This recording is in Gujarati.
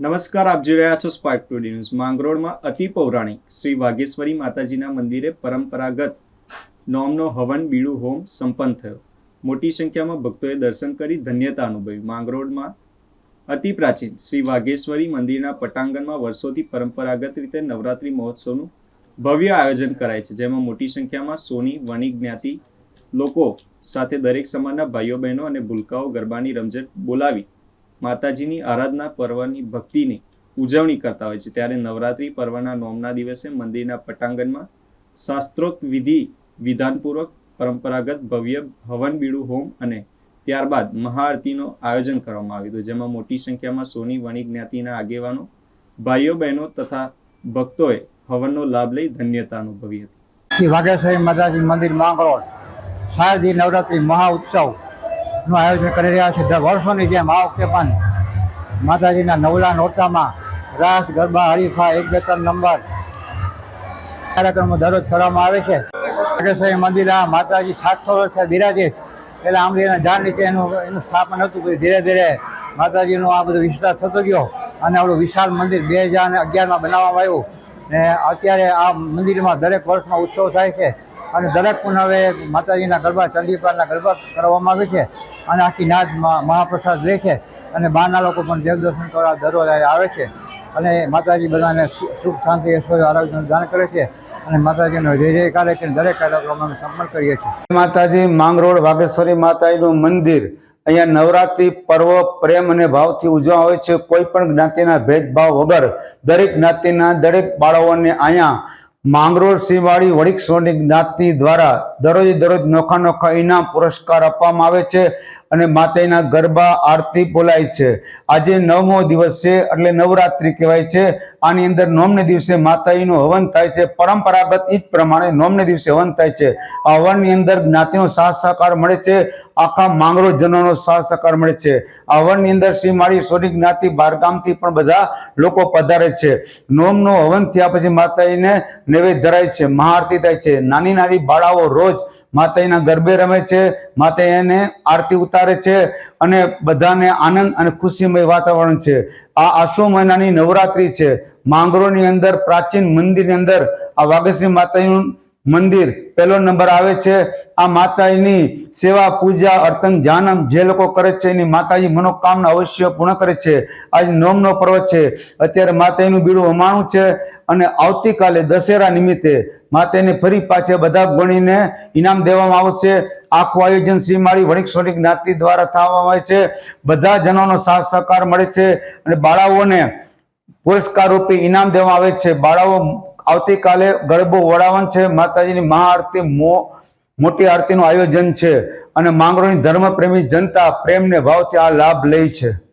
નમસ્કાર, આપ જોઈ રહ્યા છો સ્પાર્ક ટુ ન્યૂઝ. માંગરોળમાં અતિ પૌરાણિક શ્રી વાઘેશ્વરી માતાજીના મંદિરે પરંપરાગત નોમનો હવન બીડું હોમ સંપન્ન થયો. મોટી સંખ્યામાં ભક્તોએ દર્શન કરી ધન્યતા અનુભવી. માંગરોળમાં અતિ પ્રાચીન શ્રી વાઘેશ્વરી મંદિરના પટાંગણમાં વર્ષોથી પરંપરાગત રીતે નવરાત્રિ મહોત્સવનું ભવ્ય આયોજન કરાય છે, જેમાં મોટી સંખ્યામાં સોની વણિક જ્ઞાતિ લોકો સાથે દરેક સમાજના ભાઈઓ બહેનો અને ભૂલકાઓ ગરબાની રમઝટ બોલાવી માતાજીની આરાધના પર્વની ભક્તિની ઉજવણી કરતા હોય છે. ત્યારે નવરાત્રિ પર્વના નોમના દિવસે મંદિરના પટાંગણમાં શાસ્ત્રોક્ત વિધિ વિધાનપૂર્વક પરંપરાગત ભવ્ય હવન બીડું હોમ અને ત્યારબાદ મહાઆરતીનો આયોજન કરવામાં આવ્યું હતું. જેમાં મોટી સંખ્યામાં સોની વણિક જ્ઞાતિના આગેવાનો, ભાઈઓ, બહેનો તથા ભક્તોએ હવનનો લાભ લઈ ધન્યતા અનુભવી હતી. વાઘેશ્વરી માતાજી મંદિર માંગરોળ. શારદી નવરાત્રિ મહા ઉત્સવ નું આયોજન કરી રહ્યા છે. દર વર્ષોની જેમ આ વખતે પણ માતાજીના નવલા નોરતામાં રાસ, ગરબા, હરીફા, એક, બે, ત્રણ નંબર કાર્યક્રમો દરરોજ કરવામાં આવે છે. નાગેશ્વરી મંદિર આ માતાજી સાતસો વર્ષ બિરાજે પેલા આંબલીના ઝાડ નીચે એનું એનું સ્થાપન હતું. પછી ધીરે ધીરે માતાજીનો આ બધો વિસ્તાર થતો ગયો અને આપણું વિશાળ મંદિર બે હજાર અગિયારમાં બનાવવામાં આવ્યું. ને અત્યારે આ મંદિરમાં દરેક વર્ષમાં ઉત્સવ થાય છે. અને દરેક પુનવે માતાજીના ગરબા ચંડીપારના ગરબા કરવામાં આવે છે અને આખી નાદ મહા- મહાપ્રસાદ લે છે અને બહારના લોકો પણ દેવદર્શન કરવા દરરોજ આવે છે અને માતાજી બધાને સુખ, શાંતિ, ઐશ્વર્ય, આરોગ્યનું દાન કરે છે અને માતાજીનો જય જયકાર કરીને દરેક કાર્યક્રમ અમે સંપન્ન કરીએ છીએ. માતાજી, માંગરોળ, વાઘેશ્વરી માતાજીનું મંદિર અહીંયા નવરાત્રિ પર્વ પ્રેમ અને ભાવથી ઉજવા આવે છે. કોઈ પણ જ્ઞાતિના ભેદભાવ વગર દરેક જ્ઞાતિના દરેક બાળકોને અહીંયા માંગરોળ સિંહવાડી વડિક સોની જ્ઞાતિ દ્વારા દરરોજ દરરોજ નોખા નોખા ઇનામ પુરસ્કાર આપવામાં આવે છે અને માતાના ગરબા, આરતી બોલાય છે. આજે નવમો દિવસ છે એટલે નવરાત્રી કહેવાય છે. આની અંદર નોમને દિવસે માતાજીનું હવન થાય છે. પરંપરાગત એ જ પ્રમાણે નોમને દિવસે હવન થાય છે. આ હવનની અંદર જ્ઞાતિનો સાથ સહકાર મળે છે. આખા માંગરો જનોનો સાથ સહકાર મળે છે. આ હવનની અંદર શ્રી માળી સોની જ્ઞાતિ બારગામથી પણ બધા લોકો પધારે છે. નોમનો હવન થયા પછી માતાજીને નૈવેદ્ય ધરાય છે, મહાઆરતી થાય છે. નાની નાની બાળાઓ રોજ માતાજીના ગરબે રમે છે માતા એને આરતી ઉતારે છે અને બધાને આનંદ અને ખુશીમય વાતાવરણ છે. આ આશો મહિનાની નવરાત્રી છે. માંગરોળની અંદર પ્રાચીન મંદિરની અંદર આ વાઘેશ્વરી માતાજીનું મંદિર. પહેલો નંબર આવે છે, આ માતાજીની સેવા, પૂજા અર્તન ધ્યાનમ જે લોકો કરે છે, એની માતાજી મનોકામના અવશ્ય પૂર્ણ કરે છે. આજ નોમનો પર્વ છે. અત્યારે માતાજીનું બીડું અમાણું છે અને આવતીકાલે દશેરા નિમિત્તે માતાને ફરી પાછે બધા ગણીને ઇનામ દેવામાં આવશે. આખું આયોજન શ્રી માળી વણિક સોનિક જ્ઞાતિ દ્વારા થવામાં આવે છે. બધા જનોનો સાથ સહકાર મળે છે અને બાળાઓને પુરસ્કાર રૂપે ઇનામ દેવામાં આવે છે. બાળાઓ આવતીકાલે ગરબો વડાવન છે. માતાજીની મહાઆરતી મો, મોટી આરતીનું આયોજન છે. અને માંગરોળની ધર્મપ્રેમી જનતા પ્રેમને ભાવથી આ લાભ લે છે.